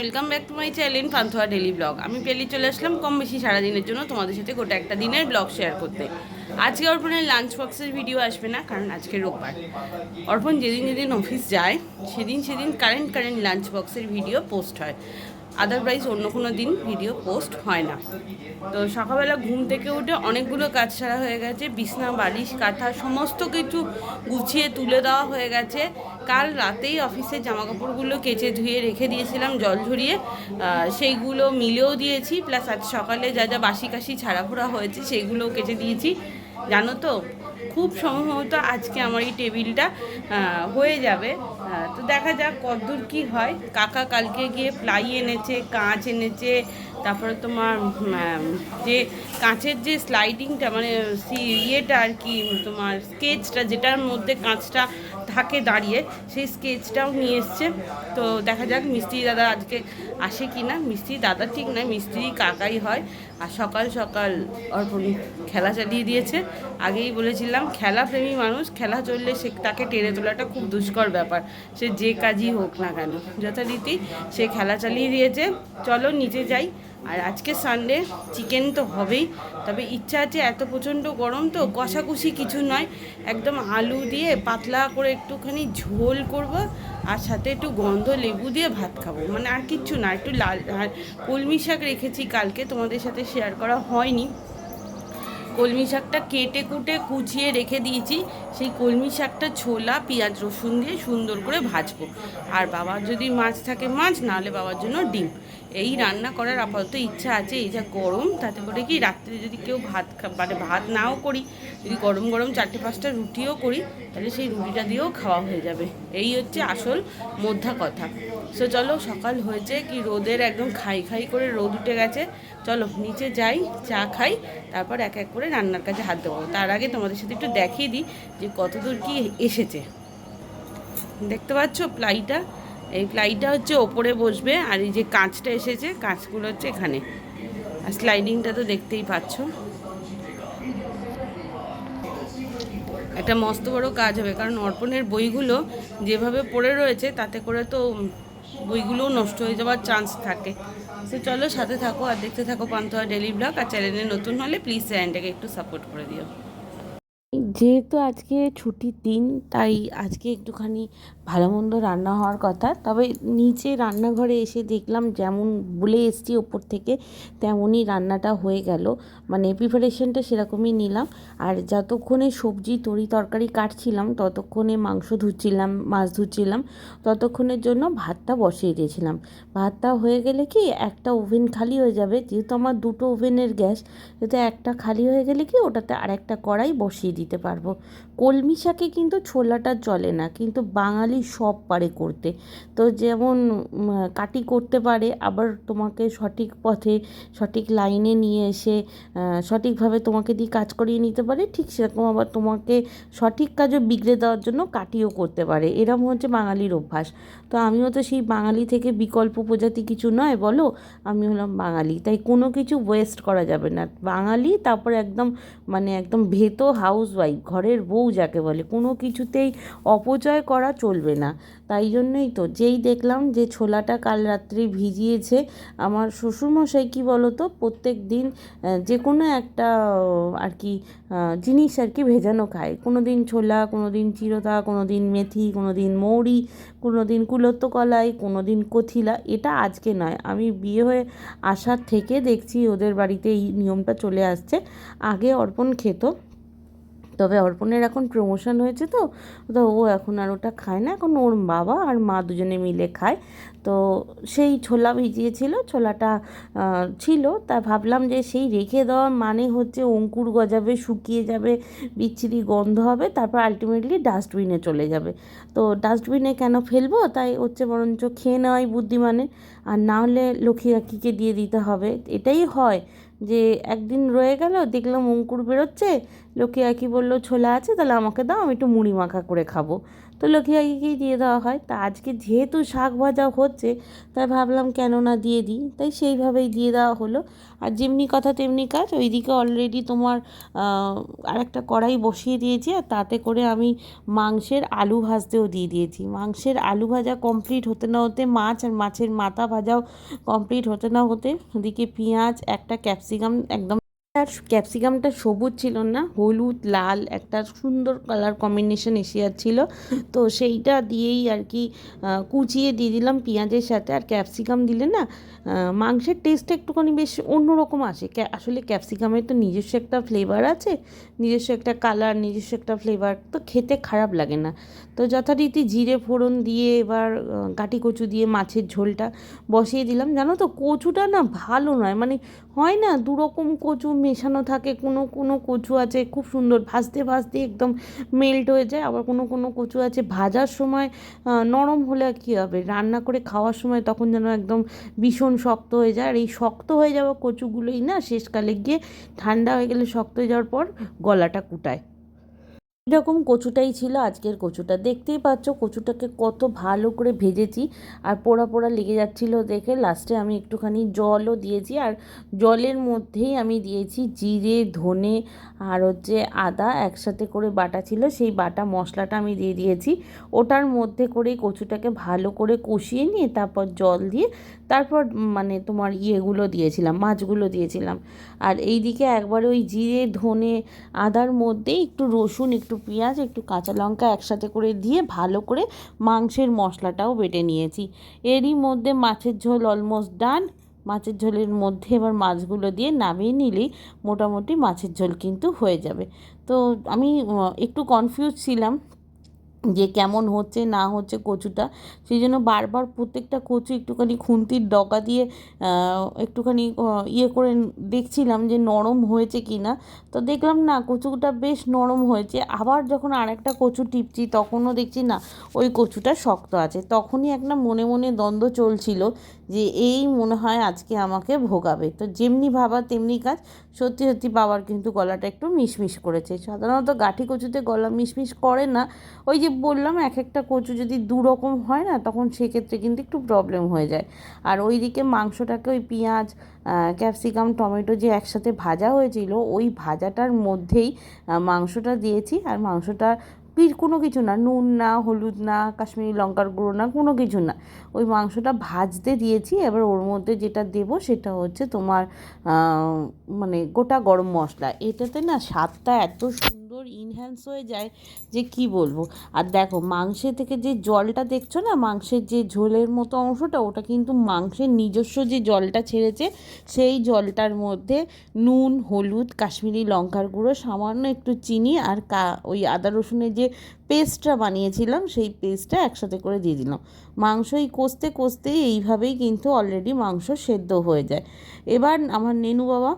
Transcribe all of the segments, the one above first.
Welcome back to my channel পান্থোয়া daily blog আমি পেলি চলে আসলাম কম বেশি সারাদিনের জন্য তোমাদের সাথে গোটা একটা দিনের ব্লগ শেয়ার করতে। আজকে অর্পণের লাঞ্চ বক্সের ভিডিও আসবে না, কারণ আজকে রোববার। অর্পণ যেদিন যেদিন অফিস যায়, সেদিন সেদিন কারেন্ট কারেন্ট লাঞ্চ বক্সের ভিডিও পোস্ট হয়। আদারওয়াইজ অন্য কোনো দিন ভিডিও পোস্ট হয় না। তো সকালবেলা ঘুম থেকে উঠে অনেকগুলো কাজ সারা হয়ে গেছে, বিছনা, বালিশ, কাঁথা, সমস্ত কিছু গুছিয়ে তুলে দেওয়া হয়ে গেছে। কাল রাতেই অফিসের জামা কাপড়গুলো কেচে ধুয়ে রেখে দিয়েছিলাম, জল ঝরিয়ে সেইগুলো মিলেও দিয়েছি। প্লাস আজ সকালে যা যা বাসি কাশি ছাড়া ফোড়া হয়েছে সেইগুলোও কেচে দিয়েছি। জানো তো, খুব সম্ভবত আজকে আমার এই টেবিলটা হয়ে যাবে। তো দেখা যাক কতদূর কি হয়। কাকা কালকে গিয়ে প্লাই এনেছে কাঁচ এনেছে তারপরে তোমার যে কাঁচের যে স্লাইডিংটা মানে ইয়েটা আর কি, তোমার স্কেচটা যেটার মধ্যে কাঁচটা থাকে দাঁড়িয়ে, সেই স্কেচটাও নিয়ে এসছে। তো দেখা যাক মিস্ত্রি দাদা আজকে আসে কি না। মিস্ত্রি দাদা ঠিক নয়, মিস্ত্রি কাকাই হয়। আর সকাল সকাল অর্পণ খেলা চালিয়ে দিয়েছে। আগেই বলেছিলাম, খেলা প্রেমী মানুষ, খেলা চললে সে, তাকে টেনে তোলাটা খুব দুষ্কর ব্যাপার। সে যে কাজই হোক না কেন, যথারীতি সে খেলা চালিয়ে দিয়েছে। চলো, নিচে যাই। আর আজকে সানডে চিকেন তো হবেই। তবে ইচ্ছা আছে এত প্রচণ্ড গরম তো, কষাকষি কিছু নয়। একদম আলু দিয়ে পাতলা করে একটুখানি ঝোল করব আর সাথে একটু গন্ধ লেবু দিয়ে ভাত খাব। মানে আর কিচ্ছু না, একটু লাল, আর কলমি শাক রেখেছি কালকে, তোমাদের সাথে শেয়ার করা হয়নি। কলমি শাকটা কেটে কুটে কুচিয়ে রেখে দিয়েছি। সেই কলমি শাকটা ছোলা, পেঁয়াজ, রসুন দিয়ে সুন্দর করে ভাজবো। আর বাবার যদি মাছ থাকে মাছ, নাহলে বাবার জন্য ডিম। এই রান্না করার আপাতত ইচ্ছা আছে, এই যা গরম, তাতে করে কি রাত্রে যদি কেউ ভাত মানে ভাত নাও করি, যদি গরম গরম চারটে পাঁচটা রুটিও করি, তাহলে সেই রুটিটা দিয়েও খাওয়া হয়ে যাবে। এই হচ্ছে আসল মধ্যা কথা। সো চলো, সকাল হয়েছে, কি রোদের একদম খাই খাই করে রোদ উঠে গেছে। চলো, নিচে যাই, চা খাই, তারপর এক এক করে রান্নার কাছে হাত দেবো। তার আগে তোমাদের সাথে একটু দেখিয়ে দিই যে কতদূর কি এসেছে। দেখতে পাচ্ছ প্লাইটা? এই প্লাইটা হচ্ছে ওপরে বসবে আর এই যে কাঁচটা এসেছে, কাঁচগুলো হচ্ছে এখানে। আর স্লাইডিংটা তো দেখতেই পাচ্ছ। একটা মস্ত বড় কাজ হবে, কারণ অর্পণের বইগুলো যেভাবে পড়ে রয়েছে, তাতে করে তো বইগুলোও নষ্ট হয়ে যাওয়ার চান্স থাকে। তো চলো সাথে থাকো আর দেখতে থাকো পান্থোয়া ডেলি ব্লগ আর চ্যানেলে নতুন হলে প্লিজ চ্যানেলটাকে একটু সাপোর্ট করে দিও। যেহেতু আজকে ছুটির দিন, তাই আজকে একটুখানি ভালো মন্দ রান্না হওয়ার কথা। তবে নিচে রান্নাঘরে এসে দেখলাম যেমন বলে এসছি ওপর থেকে, তেমনই রান্নাটা হয়ে গেল। মানে প্রিপারেশনটা সেরকমই নিলাম। আর যতক্ষণে সবজি, তরি, তরকারি কাটছিলাম, ততক্ষণে মাংস ধুচ্ছিলাম, মাছ ধুচ্ছিলাম, ততক্ষণের জন্য ভাতটা বসিয়ে দিয়েছিলাম। ভাতটা হয়ে গেলে কি একটা ওভেন খালি হয়ে যাবে। যেহেতু আমার দুটো ওভেনের গ্যাস যাতে একটা খালি হয়ে গেলে কি ওটাতে আরেকটা কড়াই বসিয়ে দিতে পারব। কলমি শাকে কিন্তু ছোলাটা চলে না, কিন্তু বাঙালি সব পারে করতে। তো যেমন কাটি করতে পারে, আবার তোমাকে সঠিক পথে, সঠিক লাইনে নিয়ে এসে সঠিকভাবে তোমাকে দিয়ে কাজ করিয়ে নিতে পারে, ঠিক সেরকম আবার তোমাকে সঠিক কাজও বিগড়ে দেওয়ার জন্য কাটিও করতে পারে। এরকম হচ্ছে বাঙালির অভ্যাস। তো আমিও তো সেই বাঙালি থেকে বিকল্প প্রজাতি কিছু নয়, বলো? আমি হলাম বাঙালি। তাই কোনো কিছু ওয়েস্ট করা যাবে না। বাঙালি, তারপর একদম মানে একদম ভেতো হাউস ওয়াইফ ঘরের বউ যাকে বলে, কোনো কিছুতেই অপচয় করা চলবে না। তাই জন্যই তো যেই দেখলাম যে ছোলাটা কাল রাত্রি ভিজিয়েছে, আমার শ্বশুরমশাই কী বলো তো প্রত্যেক দিন যে কোনো একটা আর কি জিনিস আর কি ভেজানো খায়। কোনো দিন ছোলা কোনো দিন চিরতা কোনো দিন মেথি কোনো দিন মৌরি কোনো দিন কুলত্ত কলাই কোনো দিন কথিলা। এটা আজকে নয়। আমি বিয়ে হয়ে আসার থেকে দেখছি ওদের বাড়িতে এই নিয়মটা চলে আসছে। আগে অর্পণ খেত। তবে অর্পণের এখন প্রমোশন হয়েছে তো তো ও এখন আর ওটা খায় না, এখন ওর বাবা আর মা দুজনে মিলে খায়। তো সেই ছোলা ভিজিয়েছিল, ছোলাটা ছিল, তা ভাবলাম যে সেই রেখে দেওয়ার মানে হচ্ছে অঙ্কুর গজাবে, শুকিয়ে যাবে, বিচ্ছিরি গন্ধ হবে, তারপর আলটিমেটলি ডাস্টবিনে চলে যাবে। তো ডাস্টবিনে কেন ফেলব? তাই হচ্ছে বরঞ্চ খেয়ে নেওয়াই বুদ্ধিমানের। আর না হলে লক্ষ্মী রাখিকে দিয়ে দিতে হবে। এটাই হয়। যে একদিন রয়ে গেল, দেখলাম অঙ্কুর বেরোচ্ছে, লোকে কি বলল, ছোলা আছে, তাহলে আমাকে দাও, আমি একটু মুড়ি মাখা করে খাব। তো লক্ষ্মী দিয়ে দেওয়া হয়। তা আজকে যেহেতু শাক ভাজা হচ্ছে, তাই ভাবলাম কেন না দিয়ে দিই। তাই সেইভাবেই দিয়ে দেওয়া হলো। আর যেমনি কথা তেমনি কাজ, ওইদিকে অলরেডি তোমার আরেকটা কড়াই বসিয়ে দিয়েছি আর তাতে করে আমি মাংসের আলু ভাজতেও দিয়ে দিয়েছি। মাংসের আলু ভাজা কমপ্লিট হতে না হতে মাছ আর মাছের মাথা ভাজাও কমপ্লিট হতে না হতে, ওদিকে পেঁয়াজ, একটা ক্যাপসিকাম একদম আর ক্যাপসিকামটা সবুজ ছিল না, হলুদ, লাল, একটা সুন্দর কালার কম্বিনেশন এসে যাচ্ছিল তো সেইটা দিয়েই আর কি কুচিয়ে দিয়ে দিলাম পেঁয়াজের সাথে। আর ক্যাপসিকাম দিলে না মাংসের টেস্টটা একটুখানি বেশ অন্যরকম আসে। আসলে ক্যাপসিকামের তো নিজস্ব একটা ফ্লেভার আছে, নিজস্ব একটা কালার নিজস্ব একটা ফ্লেভার তো খেতে খারাপ লাগে না। তো যথারীতি জিরে ফোড়ন দিয়ে এবার গাটি কচু দিয়ে মাছের ঝোলটা বসিয়ে দিলাম। জানো তো, কচুটা না ভালো নয় মানে হয় না, দুরকম কচু মেশানো থাকে, কোনো কোনো কচু আছে খুব সুন্দর ভাজতে ভাজতে একদম মেল্ট হয়ে যায়, আবার কোনো কোনো কচু আছে ভাজার সময় নরম হলে কী হবে? রান্না করে খাওয়ার সময় তখন যেন একদম ভীষণ শক্ত হয়ে যায়, আর এই শক্ত হয়ে যাওয়া কচুগুলোই না শেষকালে গিয়ে ঠান্ডা হয়ে গেলে শক্ত হয়ে যাওয়ার পর গলাটা কুটায়। এরকম কচুটাই ছিল, আজকের কচুটা। দেখতেই পাচ্ছ কচুটাকে কত ভালো করে ভেজেছি আর পোড়া পোড়া লেগে যাচ্ছিল দেখে। লাস্টে আমি একটুখানি জলও দিয়েছি আর জলের মধ্যেই আমি দিয়েছি জিরে, ধনে আর হচ্ছে আদা একসাথে করে বাটা ছিল। সেই বাটা মশলাটা আমি দিয়ে দিয়েছি। ওটার মধ্যে করে কচুটাকে ভালো করে কষিয়ে নিয়ে তারপর জল দিয়ে তারপর মানে তোমার ইয়েগুলো দিয়েছিলাম, মাছগুলো দিয়েছিলাম। আর এইদিকে একবার ওই জিরে, ধনে, আদার মধ্যে একটু রসুন, একটু পেঁয়াজ, একটু কাঁচা লঙ্কা একসাথে করে দিয়ে ভালো করে মাংসের মশলাটাও বেটে নিয়েছি। এরই মধ্যে মাছের ঝোল অলমোস্ট ডান মাছের ঝোলের মধ্যে এবার মাছগুলো দিয়ে নামিয়ে নিলেই মোটামুটি মাছের ঝোল কিন্তু হয়ে যাবে। তো আমি একটু কনফিউজ ছিলাম যে কেমন হচ্ছে, না হচ্ছে কচুটা। সেই জন্য বারবার প্রত্যেকটা কচু একটুখানি খুন্তির ডগা দিয়ে একটুখানি ইয়ে করে দেখছিলাম যে নরম হয়েছে কি না তো দেখলাম না, কচুটা বেশ নরম হয়েছে। আবার যখন আরেকটা কচু টিপছি, তখনও দেখছি না, ওই কচুটা শক্ত আছে। তখনই একটা মনে মনে দ্বন্দ্ব চলছিল যে এই মনে হয় আজকে আমাকে ভোগাবে। তো যেমনি ভাবা তেমনি কাজ। সত্যি সত্যি বাবার কিন্তু গলাটা একটু মিশমিশ করেছে। সাধারণত গাঠি কচুতে গলা মিশমিশ করে না। ওই যে বললাম, এক একটা কচু যদি দু রকম হয় না, তখন সেক্ষেত্রে কিন্তু একটু প্রবলেম হয়ে যায়। আর ওইদিকে মাংসটাকে ওই পেঁয়াজ ক্যাপসিকাম, টমেটো যে একসাথে ভাজা হয়েছিল, ওই ভাজাটার মধ্যেই মাংসটা দিয়েছি। আর মাংসটা কোনো কিছু না, নুন না, হলুদ না, কাশ্মীরি লঙ্কার গুঁড়ো না, কোনো কিছু না। ওই মাংসটা ভাজতে দিয়েছি, এবার ওর মধ্যে যেটা দেব সেটা হচ্ছে তোমার মানে গোটা গরম মশলা। এটাতে না স্বাদটা এত সুন্দর ইনহ্যান্স হয়ে যায় যে কি বলব? আর দেখো মাংসের থেকে যে জলটা দেখছ না, মাংসের যে ঝোলের মতো অংশটা, ওটা কিন্তু মাংসের নিজস্ব যে জলটা ছেড়েছে, সেই জলটার মধ্যে নুন, হলুদ, কাশ্মীরি লঙ্কার গুঁড়ো, সামান্য একটু চিনি আর কা, ওই আদা রসুনের যে পেস্টটা বানিয়েছিলাম, সেই পেস্টটা একসাথে করে দিয়ে দিলাম। মাংস এই কষতে কষতে এইভাবেই কিন্তু অলরেডি মাংস সেদ্ধ হয়ে যায়। এবার আমার নেনু বাবা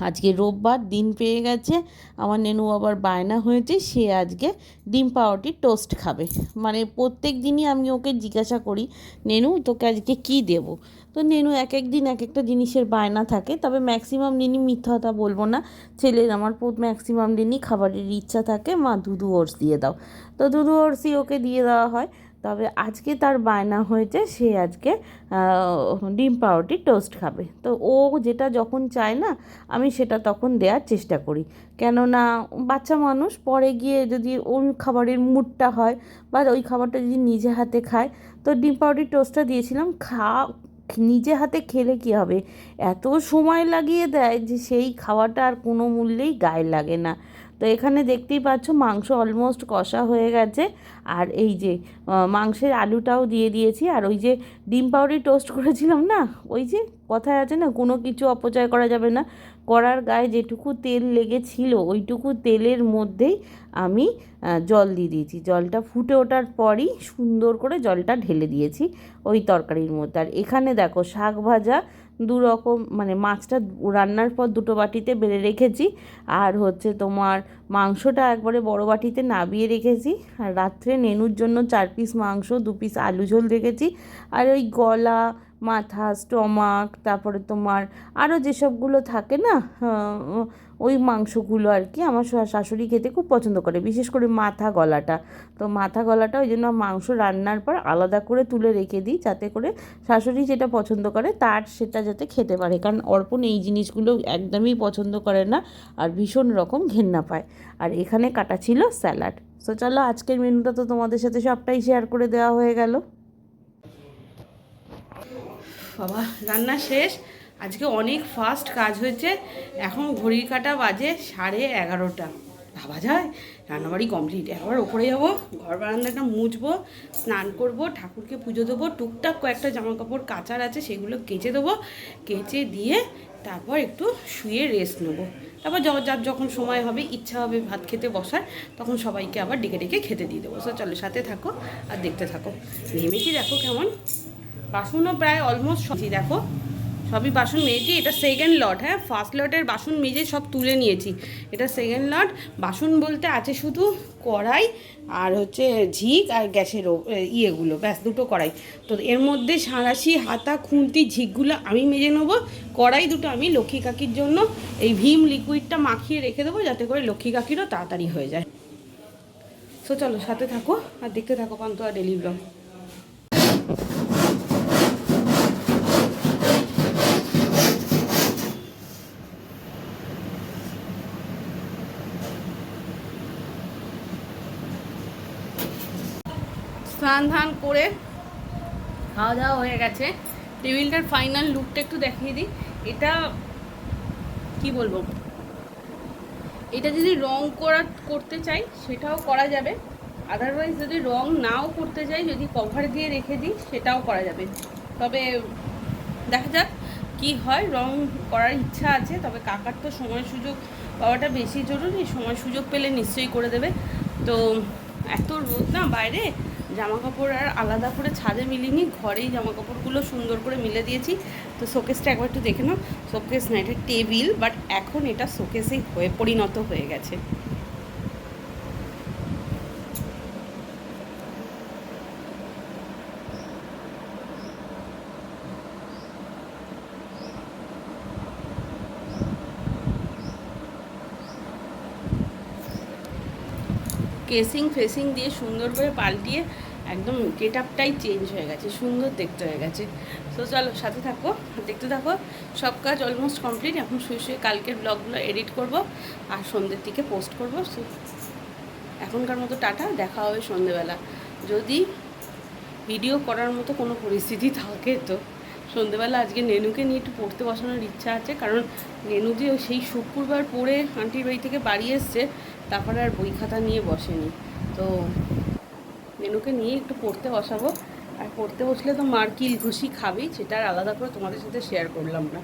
আজকে রোববার, দিন পেয়ে গেছে। আমার নেনু আবার বায়না হয়েছে, সে আজকে ডিম পাউরুটি টোস্ট খাবে। মানে প্রত্যেক দিনই আমি ওকে জিজ্ঞাসা করি, নেনু, তোকে আজকে কী দেবো? তো নেনু এক এক দিন এক একটা জিনিসের বায়না থাকে, তবে ম্যাক্সিমাম দিনই মিথ্যা কথা বলব না। ছেলের, আমার ম্যাক্সিমাম দিনই খাবারের ইচ্ছা থাকে, মা দুধু ওটস দিয়ে দাও। তো দুধু ওটসই ওকে দিয়ে দেওয়া হয়। তবে আজকে তার বায়না হয়েছে, সে আজকে ডিম পাউরুটি টোস্ট খাবে। তো ও যেটা যখন চায় না, আমি সেটা তখন দেওয়ার চেষ্টা করি। কেননা বাচ্চা মানুষ পরে গিয়ে যদি ওই খাবারের মুডটা হয় বা ওই খাবারটা যদি নিজে হাতে খায়, তো ডিম পাউরুটি টোস্টটা দিয়েছিলাম, খা নিজে হাতে খেলে কি হবে? এত সময় লাগিয়ে দেয় যে সেই খাওয়াটা আর কোনো মূল্যেই গায়ে লাগে না। তো এখানে দেখতেই পাচ্ছ মাংস অলমোস্ট কষা হয়ে গেছে। আর এই যে মাংসের আলুটাও দিয়ে দিয়েছি। আর ওই যে ডিম পাউরি টোস্ট করেছিলাম না? ওই যে, কথায় আছে না, কোনো কিছু অপচয় করা যাবে না। কড়ার গায়ে যেটুকু তেল লেগেছিল, ওইটুকু তেলের মধ্যেই আমি জল দিয়ে দিয়েছি। জলটা ফুটে ওঠার পরই সুন্দর করে জলটা ঢেলে দিয়েছি ওই তরকারির মধ্যে। আর এখানে দেখো শাক ভাজা দু রকম মানে মাছটা রান্নার পর দুটো বাটিতে বেড়ে রেখেছি। আর হচ্ছে তোমার মাংসটা একবারে বড় বাটিতে নাবিয়ে রেখেছি। আর রাত্রে নেনুর জন্য চার পিস মাংস, দু পিস আলু ঝোল রেখেছি। আর ওই গলা মাথা, স্টমাক, তারপরে তোমার আরও যেসবগুলো থাকে না ওই মাংসগুলো আর কি আমার শাশুড়ি খেতে খুব পছন্দ করে, বিশেষ করে মাথা গলাটা। তো মাথা গলাটা ওই জন্য মাংস রান্নার পর আলাদা করে তুলে রেখে দিই, যাতে করে শাশুড়ি যেটা পছন্দ করে তার সেটা যাতে খেতে পারে। কারণ অর্পণ এই জিনিসগুলো একদমই পছন্দ করে না আর ভীষণ রকম ঘেন্না পায়। আর এখানে কাটা ছিল স্যালাড। তো চলো আজকের মেনুটা তো তোমাদের সাথে সবটাই শেয়ার করে দেওয়া হয়ে গেল। বাবা, রান্না শেষ। আজকে অনেক ফাস্ট কাজ হয়েছে। এখন ঘড়ির কাটা বাজে সাড়ে এগারোটা। ভাবা যায়? রান্নাবাড়ি কমপ্লিট একবার ওপরে যাব, ঘর বারান্দাটা মুছবো, স্নান করব, ঠাকুরকে পুজো দেবো, টুকটাক কয়েকটা জামা কাপড় কাচার আছে, সেগুলো কেচে দেবো। কেচে দিয়ে তারপর একটু শুয়ে রেস্ট নেব। তারপর যার যখন সময় হবে, ইচ্ছা হবে ভাত খেতে বসার, তখন সবাইকে আবার ডেকে ডেকে খেতে দিয়ে দেবো। সো চলো সাথে থাকো আর দেখতে থাকো। নেমেছি, দেখো কেমন। বাসনও প্রায় অলমোস্ট সবই দেখো, সবই বাসন মেজেছি। এটা সেকেন্ড লট হ্যাঁ? ফার্স্ট লটের বাসন মেজে সব তুলে নিয়েছি। এটা সেকেন্ড লট বাসন বলতে আছে শুধু কড়াই আর হচ্ছে ঝিক আর গ্যাসের ইয়েগুলো। ব্যাস, দুটো কড়াই। তো এর মধ্যে সাঁড়াশি, হাতা, খুন্তি, ঝিকগুলো আমি মেজে নেব। কড়াই দুটো আমি লক্ষ্মী কাকির জন্য। এই ভীম লিকুইডটা মাখিয়ে রেখে দেবো যাতে করে লক্ষ্মী কাকিরও তাড়াতাড়ি হয়ে যায়। সো চলো, সাথে থাকো আর দেখতে থাকো পান্তুয়া ডেলি ব্লগ স্নান ধান করে খাওয়া দাওয়া হয়ে গেছে। টেবিলটার ফাইনাল লুকটা একটু দেখিয়ে দিই। এটা কি বলব? এটা যদি রং করা, করতে চাই, সেটাও করা যাবে। আদারওয়াইজ যদি রং নাও করতে চাই, যদি কভার দিয়ে রেখে দিই, সেটাও করা যাবে। তবে দেখা যাক কি হয়, রং করার ইচ্ছা আছে, তবে কাকার তো সময় সুযোগ পাওয়াটা বেশি জরুরি। সময় সুযোগ পেলে নিশ্চয়ই করে দেবে। তো এত রোদ না বাইরে। জামা কাপড় আর আলাদা করে ছাদে মিলিনি, ঘরেই জামা কাপড়গুলো সুন্দর করে মিলে দিয়েছি। তো শোকেসটা একবার একটু দেখে নাও। শোকেস না, এটা টেবিল, বাট এখন এটা শোকেসেই হয়ে পরিণত হয়ে গেছে। কেসিং ফেসিং দিয়ে সুন্দর করে পাল্টিয়ে একদম গেট আপটাই চেঞ্জ হয়ে গেছে, সুন্দর দেখতে হয়ে গেছে। তো চলো, সাথে থাকো, দেখতে থাকো। সব কাজ অলমোস্ট কমপ্লিট এখন শুয়ে শুয়ে কালকের ব্লগগুলো এডিট করব আর সন্ধ্যের দিকে পোস্ট করব। এখনকার মতো টাটা, দেখা হবে সন্ধেবেলা যদি ভিডিও করার মতো কোনো পরিস্থিতি থাকে তো সন্ধেবেলা আজকে নেনুকে নিয়ে একটু পড়তে বসানোর ইচ্ছা আছে, কারণ নেনু যে সেই শুক্রবার পড়ে আন্টির বাড়ি থেকে বাড়ি এসছে, তারপরে আর বই খাতা নিয়ে বসেনি। তো নেনুকে নিয়ে একটু পড়তে বসাবো। আর পড়তে বসলে তো মার্কিল ঘুষি খাবেই, সেটা আর আলাদা করে তোমাদের সাথে শেয়ার করলাম না।